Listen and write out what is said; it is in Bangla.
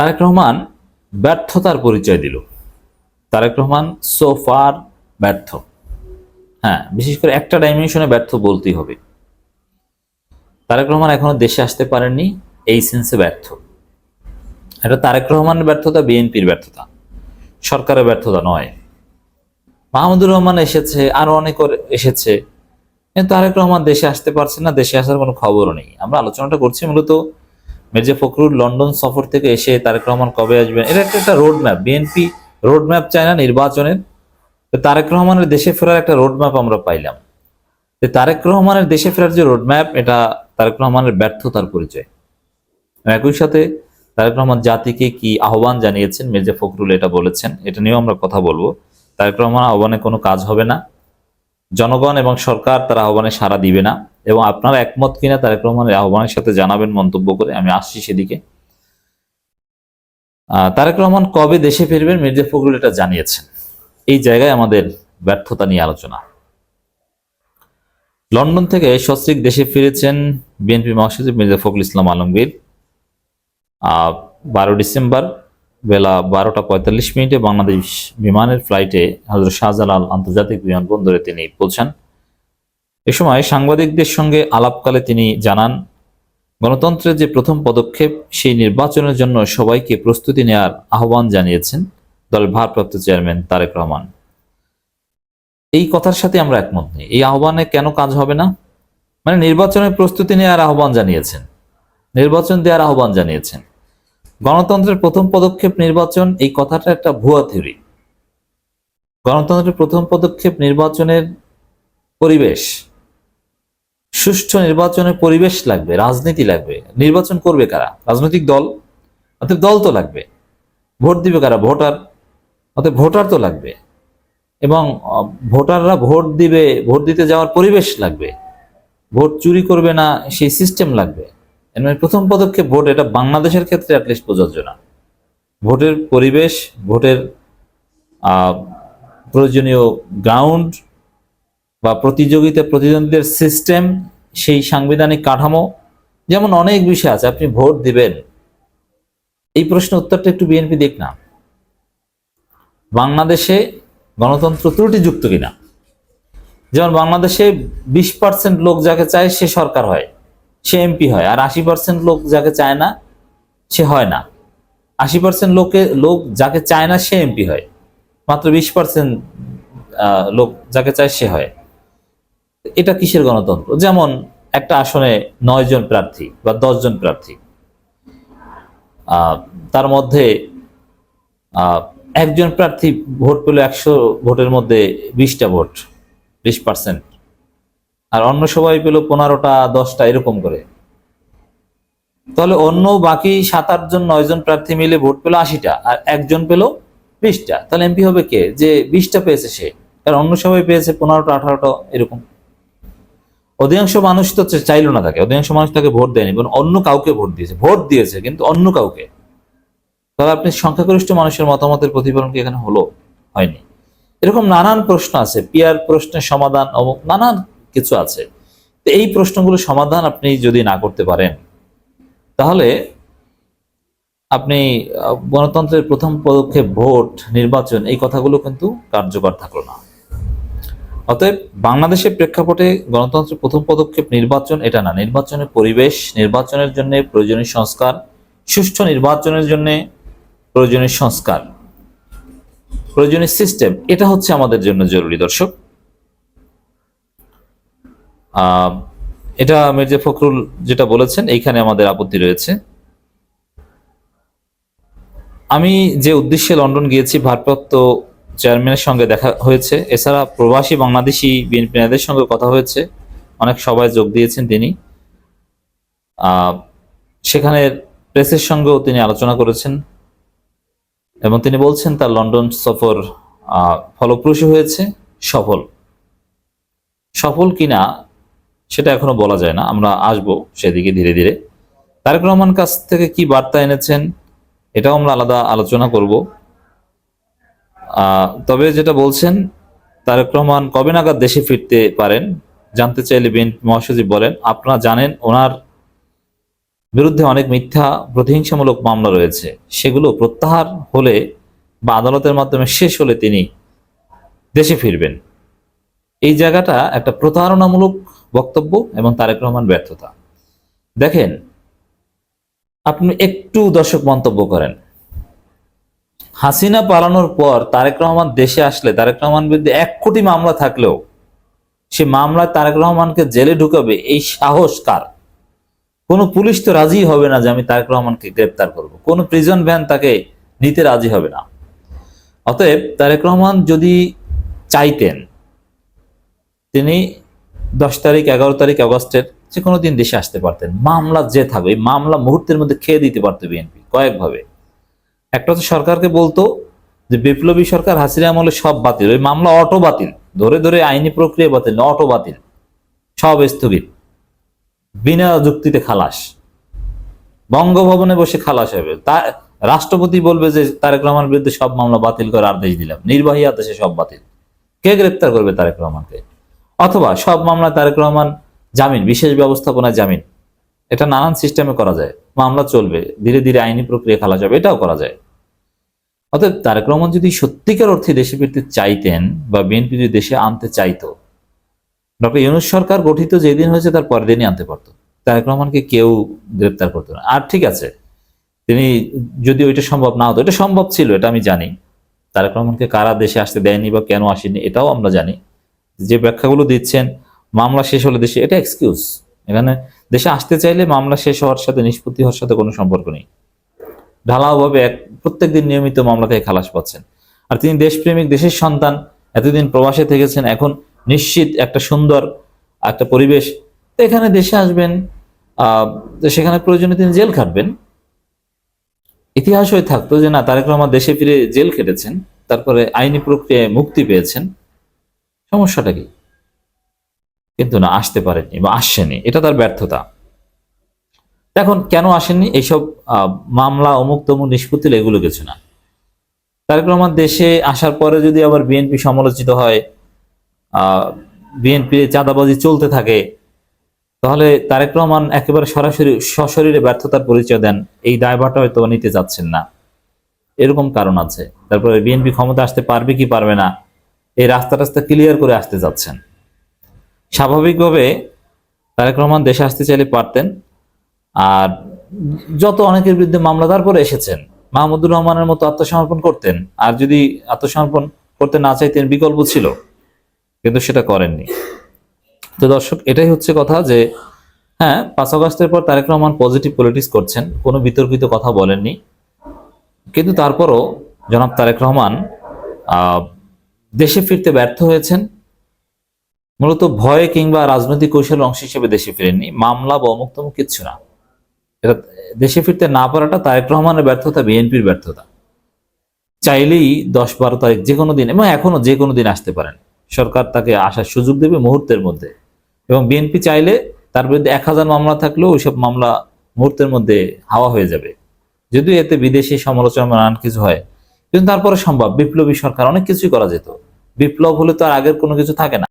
তারেক রহমান ব্যর্থতার পরিচয় দিল। তারেক রহমান সোফার ব্যর্থ। হ্যাঁ বিশেষ করে একটা ডাইমেনশনে ব্যর্থ বলতেই হবে। তারেক রহমান এখনও দেশে আসতে পারেননি, এই সেন্সে ব্যর্থ। এটা তারেক রহমানের ব্যর্থতা, বিএনপির ব্যর্থতা। সরকারের ব্যর্থতা নয়। মাহমুদুর রহমান এসেছে, আরও অনেক এসেছে। কিন্তু তারেক রহমান দেশে আসতে পারছে না, দেশে আসার কোনো খবরও নেই। আমরা আলোচনাটা করছি মূলত মির্জা ফখরুল লন্ডন সফর থেকে এসে তারেক রহমান কবে আসবেন? এটা একটা একটা road map BNP road map চায় না নির্বাচনের। তো তারেক রহমানের দেশে ফেরার একটা রোড ম্যাপ আমরা পাইলাম। তো তারেক রহমানের দেশে ফেরার যে রোড ম্যাপ এটা তারেক রহমানের ব্যর্থতার পরিচয়। একই সাথে তারেক রহমান জাতিকে কি আহ্বান জানিয়েছেন? মির্জা ফখরুল এটা বলেছেন। এটা নিয়েও আমরা কথা বলব। তারেক রহমান আহ্বানে কোনো কাজ হবে না। জনগণ এবং সরকার তার আহ্বানে সাড়া দিবে না এবং আপনারা একমত কিনা তারেক রহমানের আহ্বানের সাথে জানাবেন মন্তব্য করে আমি আসছি সেদিকে। তারেক রহমান কবে দেশে ফিরবেন মির্জা ফখরুল এটা জানিয়েছেন। এই জায়গায় আমাদের ব্যর্থতা নিয়ে আলোচনা। লন্ডন থেকে সস্ত্রিক দেশে ফিরেছেন বিএনপি মহাসচিব মির্জা ফখরুল ইসলাম আলমগীর। বারো ডিসেম্বর বেলা বারোটা পঁয়তাল্লিশ মিনিটে বাংলাদেশ বিমানের ফ্লাইটে হজরত শাহজালাল আন্তর্জাতিক বিমানবন্দরে তিনি পৌঁছান। এ সময় সাংবাদিকদের সঙ্গে আলাপকালে তিনি জানান, গণতন্ত্রের যে প্রথম পদক্ষেপ, সেই নির্বাচনের জন্য সবাইকে প্রস্তুতি নেওয়ার আহ্বান জানিয়েছেন দলের ভারপ্রাপ্ত চেয়ারম্যান তারেক রহমান। এই কথার সাথে আমরা একমত নেই। এই আহ্বানে কেন কাজ হবে না? মানে নির্বাচনের প্রস্তুতি নেওয়ার আহ্বান জানিয়েছেন। নির্বাচন দেওয়ার আহ্বান জানিয়েছেন। গণতন্ত্রের প্রথম পদক্ষেপ নির্বাচন, এই কথাটা একটা ভুয়া থিওরি গণতন্ত্রের প্রথম পদক্ষেপ নির্বাচনের পরিবেশ। সুষ্ঠু নির্বাচনের পরিবেশ লাগবে, রাজনীতি লাগবে। নির্বাচন করবে কারা? রাজনৈতিক দল? অতএব দল তো লাগবে। ভোট দিবে কারা? ভোটার। অতএব ভোটার তো লাগবে। এবং ভোটাররা ভোট দিবে, ভোট দিতে যাওয়ার পরিবেশ লাগবে। ভোট চুরি করবে না, সেই সিস্টেম লাগবে। মানে প্রথম পদক্ষেপ ভোট, এটা বাংলাদেশের ক্ষেত্রে অ্যাটলিস্ট প্রযোজ্য না। ভোটের পরিবেশ, ভোটের প্রয়োজনীয় গ্রাউন্ড বা প্রতিযোগিতা, প্রতিদ্বন্দ্বীদের সিস্টেম সেই সাংবিধানিক কাঠামো, যেমন অনেক বিষয় আছে, আপনি ভোট দিবেন। এই প্রশ্ন উত্তরটা একটু বিএনপি দেখ না। বাংলাদেশে গণতন্ত্র ত্রুটিযুক্ত কিনা? যেমন বাংলাদেশে বিশ পার্সেন্ট লোক যাকে চায়, সে সরকার হয়। সে এমপি হয়। আর আশি পার্সেন্ট লোক যাকে চায় না, সে হয় না। আশি পার্সেন্ট লোকে, লোক যাকে চায় না, সে এমপি হয়। মাত্র বিশ পার্সেন্ট লোক যাকে চায়, সে হয়। এটা কিসের গণতন্ত্র? যেমন একটা আসনে নয় জন প্রার্থী বা জন প্রার্থী তার মধ্যে একজন প্রার্থী ভোট পেল একশো ভোটের মধ্যে বিশটা ভোট, বিশ পার্সেন্ট আর অন্য সবাই পেল পনেরোটা, দশটা, এরকম করে। তাহলে অন্য বাকি সাত আট জন নয় জন প্রার্থী মিলে ভোট পেল আশিটা, আর একজন পেল বিশটা। তাহলে এমপি হবে কে? যে বিশটা পেয়েছে সে। কারণ অন্য সবাই পেয়েছে পনেরোটা, আঠারোটা, এরকম। অধিকাংশ মানুষ তো চাইলো না তাকে। অধিকাংশ মানুষ তাকে ভোট দেয়নি, বরং অন্য কাউকে ভোট দিয়েছে। ভোট দিয়েছে, কিন্তু অন্য কাউকে। তবে আপনি সংখ্যাগরিষ্ঠ মানুষের মতামতের প্রতিফলন কি এখানে হলো? হয়নি। এরকম নানান প্রশ্ন আছে। পিয়ার প্রশ্নের সমাধান নানান কিছু আছে। তো এই প্রশ্নগুলো সমাধান আপনি যদি না করতে পারেন, তাহলে আপনি গণতন্ত্রের প্রথম পদক্ষেপ ভোট, নির্বাচন, এই কথাগুলো কিন্তু কার্যকর থাকল না। অতএব বাংলাদেশের প্রেক্ষাপটে গণতন্ত্রের প্রথম পদক্ষেপ নির্বাচন এটা না। নির্বাচনের পরিবেশ, নির্বাচনের জন্য প্রয়োজনীয় সংস্কার, সুষ্ঠু নির্বাচনের জন্য প্রয়োজনীয় সংস্কার, প্রয়োজনীয় সিস্টেম, এটা হচ্ছে আমাদের জন্য জরুরি দর্শক। এটা মির্জা ফখরুল যেটা বলেছেন, এইখানে আমাদের আপত্তি রয়েছে। আমি যে উদ্দেশ্যে লন্ডন গিয়েছি, ভারপ্রাপ্ত চেয়ারম্যানের সঙ্গে দেখা হয়েছে। এছাড়া প্রবাসী বাংলাদেশি বিএনপি নেতাদের সঙ্গে কথা হয়েছে। অনেক সবাই যোগ দিয়েছেন তিনি। সেখানে প্রেসের সঙ্গেও তিনি আলোচনা করেছেন। এবং তিনি বলছেন, তার লন্ডন সফর ফলপ্রসূ হয়েছে, সফল। সফল কিনা সেটা এখনও বলা যায় না, আমরা আসব সেদিকে ধীরে ধীরে। তারেক রহমান কাছ থেকে কি বার্তা এনেছেন, এটাও আমরা আলাদা আলোচনা করব। তবে যেটা বলছেন, তারেক রহমান কবে নাগাদ দেশে ফিরতে পারেন, জানতে চাইলে বিএনপি মহাসচিব বলেন, আপনারা জানেন ওনার বিরুদ্ধে অনেক মিথ্যা প্রতিহিংসামূলক মামলা রয়েছে, সেগুলো প্রত্যাহার হলে বা আদালতের মাধ্যমে শেষ হলে তিনি দেশে ফিরবেন। এই জায়গাটা একটা প্রতারণামূলক বক্তব্য এবং তারেক রহমান ব্যর্থতা। দেখেন, আপনি একটু দর্শক মন্তব্য করেন। হাসিনা পালানোর পর তারেক রহমান দেশে আসলে, তারেক রহমান বিরুদ্ধে এক কোটি মামলা থাকলেও সে মামলায় তারেক রহমানকে জেলে ঢুকাবে, এই সাহস কার? কোনো পুলিশ তো রাজি হবে না যে আমি তারেক রহমানকে গ্রেপ্তার করব। কোনো প্রিজন ভ্যান তাকে নিতে রাজি হবে না। অতএব তারেক রহমান যদি চাইতেন, তিনি দশ তারিখ, এগারো তারিখ আগস্টের যে কোনো দিন দেশে আসতে পারতেন। মামলা যে থাকবে, এই মামলা মুহূর্তের মধ্যে খেয়ে দিতে পারতো বিএনপি, কয়েকভাবে। একটা হচ্ছে সরকারকে বলতো যে, বিপ্লবী সরকার হাসিনা আমলে সব বাতিল, ওই মামলা অটো বাতিল, ধরে ধরে আইনি প্রক্রিয়া বাতিল অটো বাতিল, সব স্থগিত। বিনা যুক্তিতে খালাস। বঙ্গভবনে বসে খালাস হবে। তা, রাষ্ট্রপতি বলবে যে, তারেক রহমানের বিরুদ্ধে সব মামলা বাতিল করে আদেশ দিলাম, নির্বাহী আদেশে সব বাতিল। কে গ্রেপ্তার করবে তারেক রহমানকে? অথবা সব মামলা তারেক রহমান জামিন, বিশেষ ব্যবস্থাপনায় জামিন। এটা নানান সিস্টেমে করা যায়। মামলা চলবে, ধীরে ধীরে আইনি প্রক্রিয়া খালাস যাবে, এটাও করা যায়। অতএব তারেক রহমান যদি সত্যিকার অর্থে দেশে ফিরতে চাইতেন বা বিএনপি যদি দেশে আনতে চাইতো, ডক্টর ইউনুস সরকার গঠিত যেদিন হয়েছে তার পরের দিনই আনতে পারতো। তারেক রহমানকে কেউ গ্রেপ্তার করতো না। আর ঠিক আছে, তিনি যদি ওইটা সম্ভব না হতো, এটা সম্ভব ছিল, এটা আমি জানি। তারেক রহমানকে কারা দেশে আসতে দেয়নি বা কেন আসেনি, এটাও আমরা জানি। যে ব্যাখ্যাগুলো দিচ্ছেন, মামলা শেষ হলে দেশে এটা এক্সকিউজ এখানে দেশে আসতে চাইলে মামলা শেষ হওয়ার সাথে, নিষ্পত্তি হওয়ার সাথে কোনো সম্পর্ক নেই। ঢালাওভাবে এক প্রত্যেকদিন নিয়মিত মামলা থেকে খালাস পাচ্ছেন। আর তিনি দেশপ্রেমিক, দেশের সন্তান, এতদিন প্রবাসে থেকেছেন, এখন নিশ্চিত একটা সুন্দর একটা পরিবেশ। এখানে দেশে আসবেন সেখানে প্রয়োজনে তিনি জেল খাটবেন। ইতিহাস হয়ে থাকতো যে না, তারেক রহমান দেশে ফিরে জেল খেটেছেন, তারপরে আইনি প্রক্রিয়ায় মুক্তি পেয়েছেন। সমস্যাটা কি? কিন্তু না, আসতে পারেননি বা আসছেনি এটা তার ব্যর্থতা। এখন কেন আসেননি? এইসব মামলা, অমুক তমুক নিষ্পত্তি এগুলো কিছু না। তারেক রহমান দেশে আসার পরে যদি আবার বিএনপি সমালোচিত হয় বিএনপি চাঁদাবাজি চলতে থাকে, তাহলে তারেক রহমান একেবারে সরাসরি সশরীরে ব্যর্থতার পরিচয় দেন। এই দায়ভারটা হয়তো নিতে যাচ্ছেন না। এরকম কারণ আছে। তারপরে বিএনপি ক্ষমতা আসতে পারবে কি পারবে না এই রাস্তা রাস্তা ক্লিয়ার করে আসতে যাচ্ছেন। স্বাভাবিকভাবে তারেক রহমান দেশে আসতে চাইলে পারতেন। আর যত অনেকের বিরুদ্ধে মামলা, তারপরে এসেছেন। মাহমুদুর রহমানের মতো আত্মসমর্পণ করতেন। আর যদি আত্মসমর্পণ করতে না চাইতেন, বিকল্প ছিল। কিন্তু সেটা করেননি। তো দর্শক, এটাই হচ্ছে কথা যে হ্যাঁ পাঁচ আগস্টের পর তারেক রহমান পজিটিভ পলিটিক্স করছেন। কোনো বিতর্কিত কথা বলেননি। কিন্তু তারপরও জনাব তারেক রহমান দেশে ফিরতে ব্যর্থ হয়েছেন। মূলত ভয়ে কিংবা রাজনৈতিক কৌশলের অংশ হিসেবে দেশে ফিরেননি। মামলা বা অমুক্তম কিচ্ছু না। এটা দেশে ফিরতে না পারাটা তারেক রহমানের ব্যর্থতা, বিএনপির ব্যর্থতা। চাইলেই দশ বারো তারিখ যে কোনো দিন এবং এখনও যে কোনো দিন আসতে পারেন। সরকার তাকে আসার সুযোগ দেবে মুহূর্তের মধ্যে। এবং বিএনপি চাইলে তার বিরুদ্ধে এক হাজার মামলা থাকলেও ওইসব মামলা মুহূর্তের মধ্যে হাওয়া হয়ে যাবে। যদিও এতে বিদেশি সমালোচনা নানান কিছু হয়। কিন্তু তারপরে সম্ভব, বিপ্লবী সরকার অনেক কিছুই করা যেত। বিপ্লব হলে তো আর আগের কোনো কিছু থাকে না।